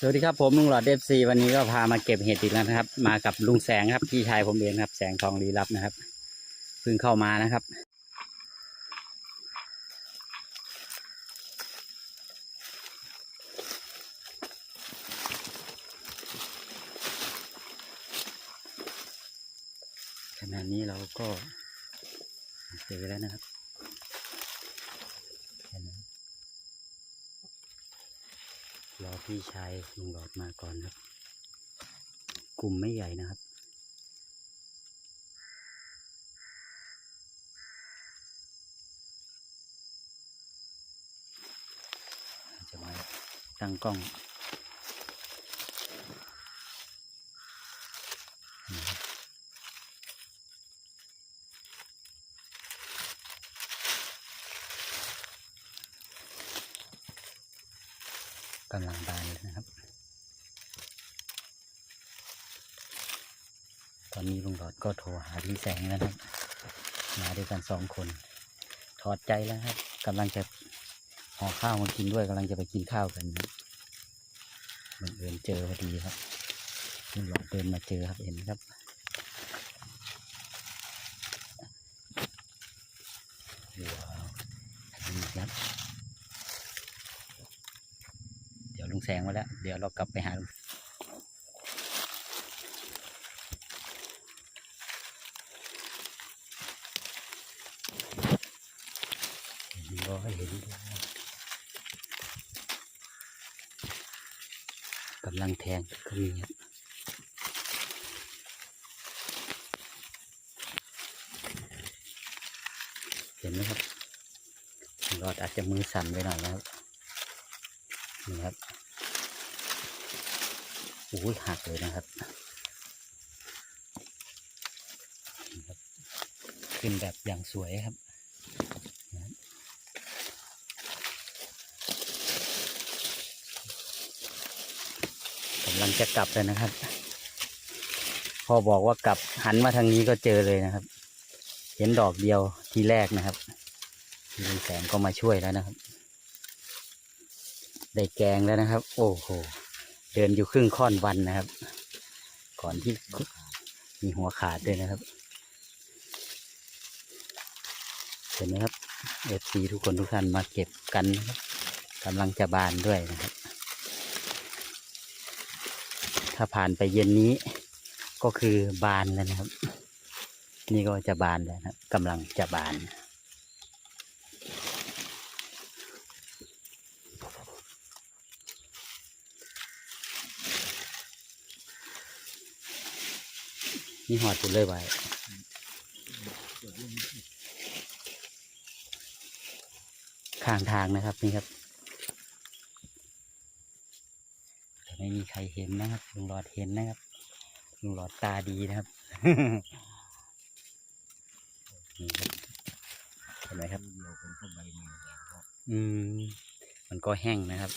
สวัสดีครับผมลุงหลอดเอฟซีวันนี้ก็พามาเก็บเห็ดอีกแล้วนะครับ มากับลุงแสงครับพี่ชายผมเองครับ แสงทองลีลับนะครับเพิ่งเข้ามานะครับ ขณะนี้เราก็เจอแล้วนะครับเห็นไหมครับ รอพี่ชายลุงหลอดมาก่อนครับ กลุ่มไม่ใหญ่นะครับ จะมาตั้งกล้องนะครับ กำลังบานเลยนะครับ ตอนนี้ลุงหลอดก็โทรหาพี่แสงแล้วครับ มาด้วยกันสองคน ถอดใจแล้วครับกำลังจะห่อข้าวมากินด้วยกำลังจะไปกินข้าวกันนะบังเอิญเจอพอดีครับลุงหลอดเดินมาเจอครับเห็นไหมครับว้าวดีครับ เดี๋ยวลุ งแสงมาแล้ว เดี๋ยวเรากลับไปหาลุงเห็นบ่เห็นกำลังแทงก็มีครับเห็นไหมครับรอดอาจจะมือสั่นไปหน่อยนะครับนี่ครับ โอ้ยหักเลยนะครับ ขึ้นแบบอย่างสวยครับกำลังจะกลับเลยนะครับ พอบอกว่ากลับหันมาทางนี้ก็เจอเลยนะครับ เห็นดอกเดียวทีแรกนะครับลุงแสงก็มาช่วยแล้วนะครับ ได้แกงแล้วนะครับ โอ้โห เดินอยู่ครึ่งค่อนวันนะครับ ก่อนที่มีหัวขาดด้วยนะครับ เห็นไหมครับเอฟซีทุกคนทุกท่านมาเก็บกันกำลังจะบานด้วยนะครับ ถ้าผ่านไปเย็นนี้ก็คือบานแล้วนะครับ นี่ก็จะบานแล้วนะครับกำลังจะบาน นี่หอดจุดเลยไว้ข้างทางนะครับนี่ครับแต่ไม่มีใครเห็นนะครับลุงหลอดเห็นนะครับลุงหลอดตาดีนะครับนี่ครับเห็นไหมครับอืมมันก็แห้งนะครับ